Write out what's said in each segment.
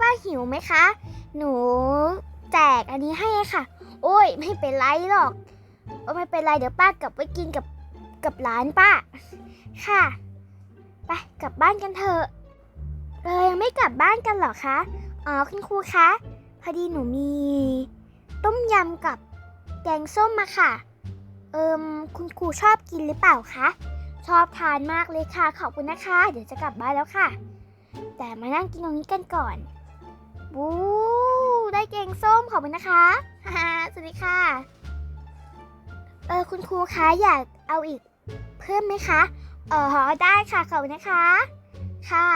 ป้าหิวไหมคะ หนูแจกอันนี้ให้ค่ะ โอ้ย ไม่เป็นไรหรอกโอ้ไม่เป็นไรเดี๋ยวป้ากลับไปกินกับกับร้านป้า ค่ะ ไปกลับบ้านกันเถอะเออยังไม่กลับบ้านกันหรอคะ อ๋อคุณครูคะ พอดีหนูมี ต้มยำกับแกงส้มมาค่ะ เอิมคุณครูชอบกินหรือเปล่าคะ ชอบทานมากเลยค่ะ ขอบคุณนะคะ เดี๋ยวจะกลับบ้านแล้วค่ะ แต่มานั่งกินตรงนี้กันก่อน บูได้แกงส้มขอบคุณนะคะฮ่าสวัสดีค่ะ เออคุณครูคะอยากเอาอีกเพิ่มไหมคะเออได้ค่ะขอบคุณนะคะ ค่ะ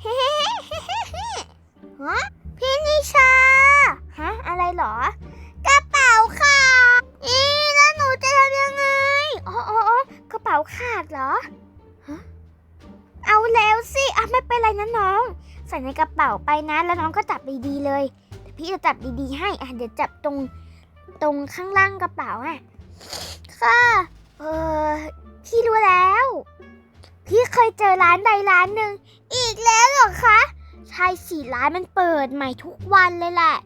เฮ้ฮะพี่นิชาฮะอะไรเหรอกระเป๋าขาดอีแล้วหนูจะทำยังไงอ๋ออ๋ออ๋อกระเป๋าขาดเหรอฮะเอาแล้วสิอะไม่เป็นไรนะน้อง ใส่ในกระเป๋าไปนะ แล้วน้องก็จับดีๆเลยพี่จะจับดีๆให้อะเดี๋ยวจับตรงตรงข้างล่างกระเป๋าอะค่ะเออพี่รู้แล้ว พี่เคยเจอร้านใดร้านหนึ่งอีกแล้วเหรอคะใช่สิร้านมันเปิดใหม่ทุกวันเลยแหละ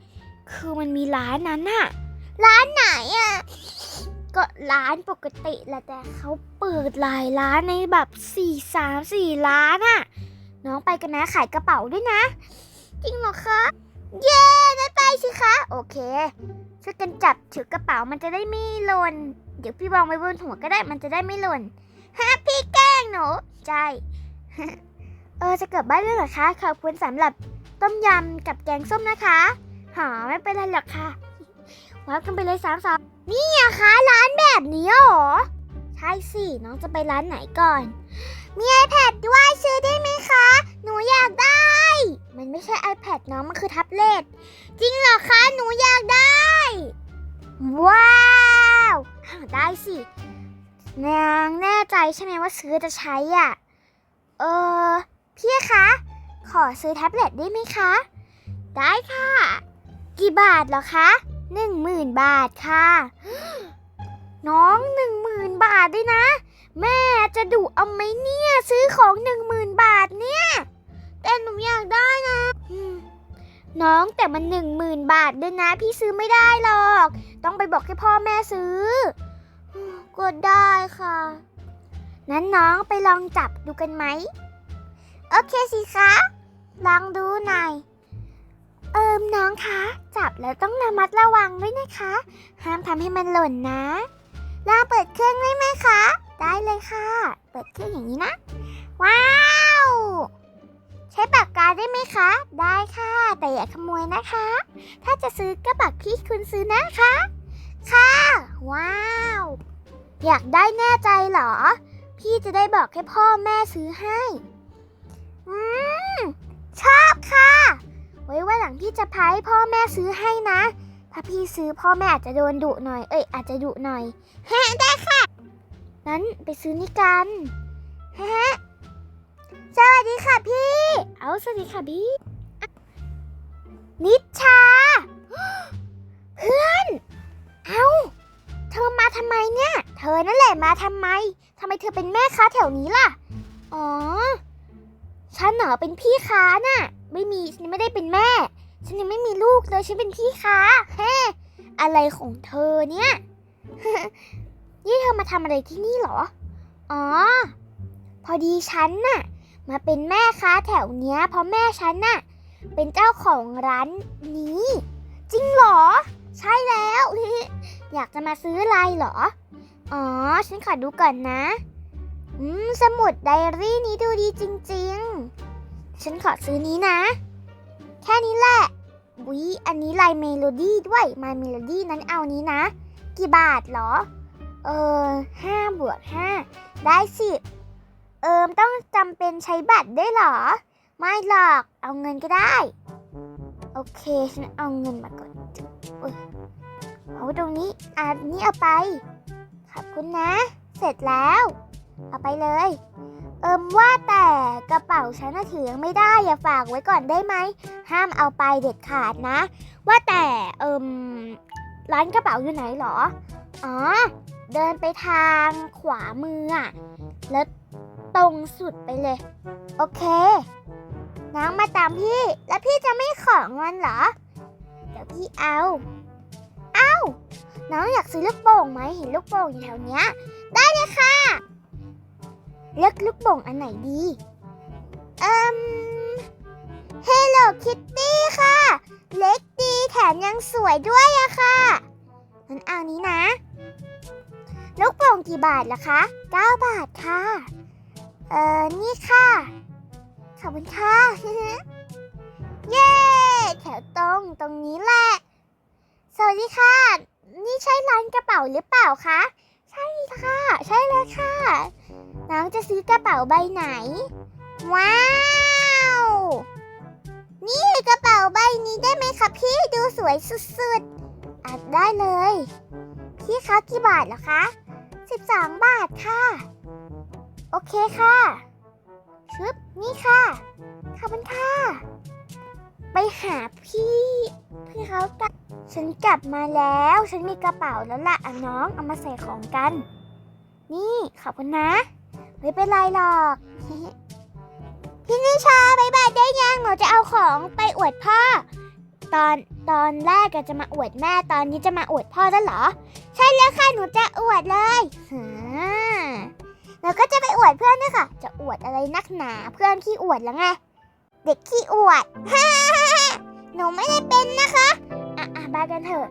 คือมันมีร้านนั้นอะร้านไหนอะก็ร้านปกติแหละแต่เขาเปิดหลายร้านในแบบสี่สามสี่ร้านอะ น้องไปกันนะขายกระเป๋าด้วยนะ จริงเหรอคะ เย้ได้ไปสิคะ โอเคช่วยกันจับถือกระเป๋ามันจะได้ไม่หล่น เดี๋ยวพี่วางไว้บนหัวก็ได้มันจะได้ไม่หล่นฮะพี่แกล้งหนูใช่เออจะกลับบ้านแล้วเหรอคะขอบคุณสำหรับต้มยำกับแกงส้มนะคะหาไม่เป็นไรหรอกค่ะวัดกันไปเลยสามสองนี่อะคะร้านแบบนี้หรอ ใช่สิ น้องจะไปร้านไหนก่อน มี iPad ด้วยซื้อได้ไหมคะ หนูอยากได้ มันไม่ใช่ iPad น้อง มันคือแท็บเล็ต จริงเหรอคะ หนูอยากได้ ว้าวได้สินางแน่ใจใช่ไหมว่าซื้อจะใช้อะ เออ พี่คะ ขอซื้อแท็บเล็ตได้ไหมคะ ได้ค่ะ กี่บาทเหรอคะหนึ่งหมื่นบาทค่ะ น้องหนึ่งหมื่นบาทด้วยนะ แม่จะดุเอาไหมเนี่ยซื้อของหนึ่งหมื่นบาทเนี่ย แต่หนูอยากได้นะ น้องแต่มันหนึ่งหมื่นบาทด้วยนะ พี่ซื้อไม่ได้หรอก ต้องไปบอกให้พ่อแม่ซื้อ ก็ได้ค่ะ นั้นน้องไปลองจับดูกันไหม โอเคสิคะ ลองดูหน่อยเอิมน้องคะ จับแล้วต้องระมัดระวังด้วยนะคะ ห้ามทำให้มันหล่นนะ ลองเปิดเครื่องได้ไหมคะ ได้เลยค่ะ เปิดเครื่องอย่างนี้นะ ว้าว ใช้ปากกาได้ไหมคะ ได้ค่ะ แต่อย่าขโมยนะคะ ถ้าจะซื้อก็บอกพี่คุณซื้อนะคะ ค่ะ ว้าว อยากได้แน่ใจเหรอ พี่จะได้บอกให้พ่อแม่ซื้อให้ อืม ชอบค่ะ ไว้ว่าหลังพี่จะพาให้พ่อแม่ซื้อให้นะ ถ้าพี่ซื้อพ่อแม่อาจจะโดนดุหน่อย เอ้ยอาจจะดุหน่อยฮะได้ค่ะ นั้นไปซื้อนี่กันฮะสวัสดีค่ะพี่ เอาสวัสดีค่ะพี่ นิชา เพื่อน เอาเธอมาทำไมเนี่ย เธอนั่นแหละมาทำไมทำไมเธอเป็นแม่ค้าแถวนี้ล่ะ อ๋อ ฉันเหรอเป็นพี่ค้าน่ะ ไม่มีฉันไม่ได้เป็นแม่ ฉันยังไม่มีลูกเลยฉันเป็นพี่ค้าเฮ้อะไรของเธอเนี่ย นี่เธอมาทำอะไรที่นี่เหรอ อ๋อ พอดีฉันน่ะ มาเป็นแม่ค้าแถวเนี้ย เพราะแม่ฉันน่ะ เป็นเจ้าของร้านนี้ จริงเหรอ ใช่แล้วอยากจะมาซื้ออะไรเหรอ อ๋อ ฉันขอดูก่อนนะ อืม สมุดไดอารี่นี้ดูดีจริง ๆ ฉันขอซื้อนี้นะ แค่นี้แหละวิอันนี้ลายเมโลดี้ด้วยมาเมโลดี้นั้นเอานี้นะ กี่บาทเหรอ เออห้าบวกห้าได้สิบเอิมต้องจำเป็นใช้บัตรได้เหรอ ไม่หรอก เอาเงินก็ได้ โอเคฉันเอาเงินมาก่อนเอยเอาตรงนี้อันนี้เอาไป ขอบคุณนะ เสร็จแล้ว เอาไปเลย เอิมว่าแต่กระเป๋าฉันน่ะถือยังไม่ได้อย่าฝากไว้ก่อนได้ไหม ห้ามเอาไปเด็ดขาดนะ ว่าแต่เอิมร้านกระเป๋าอยู่ไหนเหรอ อ๋อ เดินไปทางขวามืออะแล้วตรงสุดไปเลย โอเค น้องมาตามพี่ แล้วพี่จะไม่ของมันเหรอ เดี๋ยวพี่เอา เอาน้องอยากซื้อลูกโป่งไหมเห็นลูกโป่งอยู่แถวเนี้ย ได้เลยค่ะ เลือกลูกโป่งอันไหนดีอืม Hello Kitty ค่ะ เล็กดีแถมยังสวยด้วยอะค่ะงั้นเอานี้นะ ลูกโป่งกี่บาทล่ะคะ 9 บาทค่ะ เอ่อนี่ค่ะ ขอบคุณค่ะ เย้ แถวตรงตรงนี้แหละ สวัสดีค่ะ นี่ใช่ร้านกระเป๋าหรือเปล่าคะ ใช่ค่ะ ใช่เลยค่ะ น้องจะซื้อกระเป๋าใบไหน ว้าว นี่กระเป๋าใบนี้ได้ไหมคะพี่ดูสวยสุดๆอัดได้เลย พี่คะกี่บาทเหรอคะ 12 บาทค่ะ โอเคค่ะชึบนี่ค่ะขอบคุณค่ะ ไปหาพี่ พี่เขากลับ ฉันกลับมาแล้ว ฉันมีกระเป๋าแล้วล่ะอะน้อง เอามาใส่ของกัน นี่ขอบคุณนะ ไม่เป็นไรหรอก พี่นิชาบายบายได้ยังหนูจะเอาของไปอวดพ่อ ตอนตอนแรกอะจะมาอวดแม่ ตอนนี้จะมาอวดพ่อแล้วเหรอ ใช่แล้วค่ะ หนูจะอวดเลยฮ่าหนูก็จะไปอวดเพื่อนด้วยค่ะ จะอวดอะไรนักหนา เพื่อนขี้อวดแล้วไง เด็กขี้อวด หนูไม่ได้เป็นนะคะากันเถอะ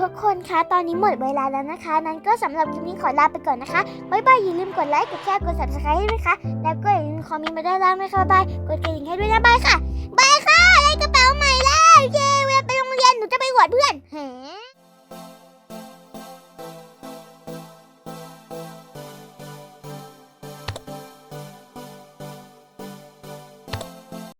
ทุกคนคะ ตอนนี้หมดเวลาแล้วนะคะ นั้นก็สำหรับคลิปนี้ขอลาไปก่อนนะคะบ๊ายบายอย่าลืมกดไลค์กดแชร์กด subscribe ให้ด้วยนะคะแล้วก็อย่าลืมคอมเมนต์มาได้แล้วยค่ะบายกดกระดิ่งให้ด้วยนะบายค่ะบายค่ะได้กระเป๋าใหม่